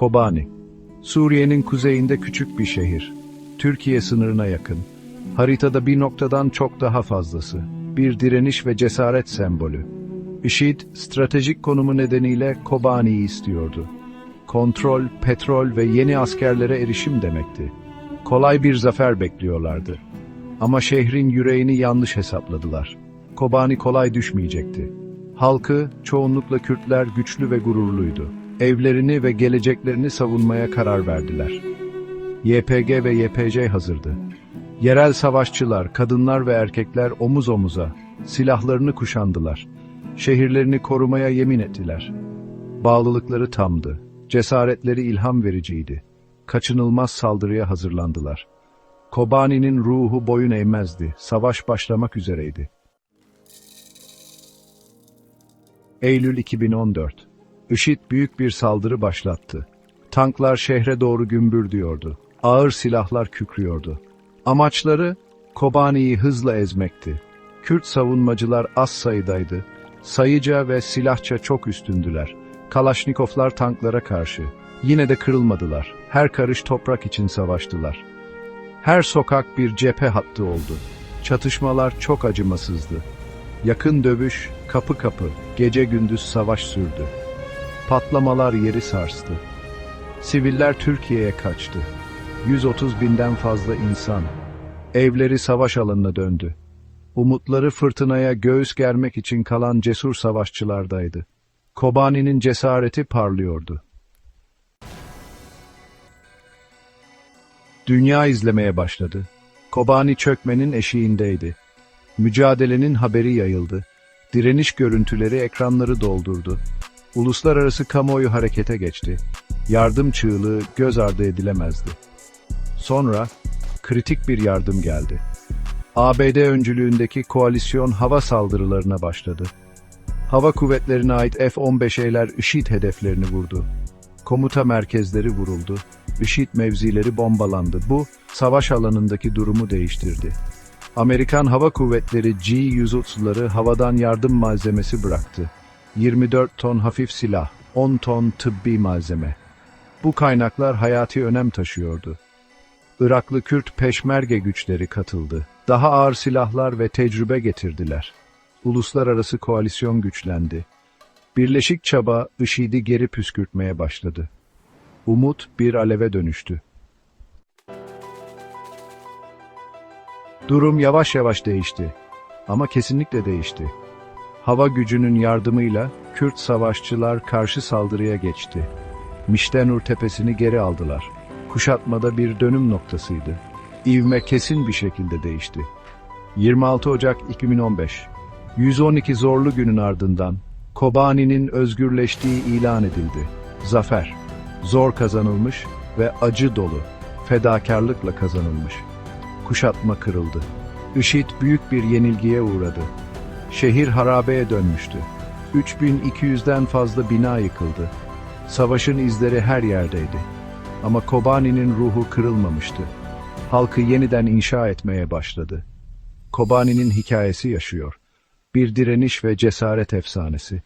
Kobani. Suriye'nin kuzeyinde küçük bir şehir. Türkiye sınırına yakın. Haritada bir noktadan çok daha fazlası. Bir direniş ve cesaret sembolü. IŞİD, stratejik konumu nedeniyle Kobani'yi istiyordu. Kontrol, petrol ve yeni askerlere erişim demekti. Kolay bir zafer bekliyorlardı. Ama şehrin yüreğini yanlış hesapladılar. Kobani kolay düşmeyecekti. Halkı, çoğunlukla Kürtler güçlü ve gururluydu. Evlerini ve geleceklerini savunmaya karar verdiler. YPG ve YPJ hazırdı. Yerel savaşçılar, kadınlar ve erkekler omuz omuza, silahlarını kuşandılar. Şehirlerini korumaya yemin ettiler. Bağlılıkları tamdı. Cesaretleri ilham vericiydi. Kaçınılmaz saldırıya hazırlandılar. Kobani'nin ruhu boyun eğmezdi. Savaş başlamak üzereydi. Eylül 2014 IŞİD büyük bir saldırı başlattı. Tanklar şehre doğru gümbürdüyordu. Ağır silahlar kükrüyordu. Amaçları Kobani'yi hızla ezmekti. Kürt savunmacılar az sayıdaydı. Sayıca ve silahça çok üstündüler. Kalaşnikovlar tanklara karşı. Yine de kırılmadılar. Her karış toprak için savaştılar. Her sokak bir cephe hattı oldu. Çatışmalar çok acımasızdı. Yakın dövüş, kapı kapı, gece gündüz savaş sürdü. Patlamalar yeri sarstı. Siviller Türkiye'ye kaçtı. 130 binden fazla insan. Evleri savaş alanına döndü. Umutları fırtınaya göğüs germek için kalan cesur savaşçılardaydı. Kobani'nin cesareti parlıyordu. Dünya izlemeye başladı. Kobani çökmenin eşiğindeydi. Mücadelenin haberi yayıldı. Direniş görüntüleri ekranları doldurdu. Uluslararası kamuoyu harekete geçti. Yardım çığlığı göz ardı edilemezdi. Sonra kritik bir yardım geldi. ABD öncülüğündeki koalisyon hava saldırılarına başladı. Hava kuvvetlerine ait F-15'ler IŞİD hedeflerini vurdu. Komuta merkezleri vuruldu. IŞİD mevzileri bombalandı. Bu, savaş alanındaki durumu değiştirdi. Amerikan Hava Kuvvetleri G-130'ları havadan yardım malzemesi bıraktı. 24 ton hafif silah, 10 ton tıbbi malzeme. Bu kaynaklar hayati önem taşıyordu. Iraklı Kürt peşmerge güçleri katıldı. Daha ağır silahlar ve tecrübe getirdiler. Uluslararası koalisyon güçlendi. Birleşik çaba IŞİD'i geri püskürtmeye başladı. Umut bir aleve dönüştü. Durum yavaş yavaş değişti. Ama kesinlikle değişti. Hava gücünün yardımıyla Kürt savaşçılar karşı saldırıya geçti. Miştenur tepesini geri aldılar. Kuşatmada bir dönüm noktasıydı. İvme kesin bir şekilde değişti. 26 Ocak 2015 112 zorlu günün ardından Kobani'nin özgürleştiği ilan edildi. Zafer, zor kazanılmış ve acı dolu, fedakarlıkla kazanılmış. Kuşatma kırıldı. IŞİD büyük bir yenilgiye uğradı. Şehir harabeye dönmüştü. 3200'den fazla bina yıkıldı. Savaşın izleri her yerdeydi. Ama Kobani'nin ruhu kırılmamıştı. Halkı yeniden inşa etmeye başladı. Kobani'nin hikayesi yaşıyor. Bir direniş ve cesaret efsanesi.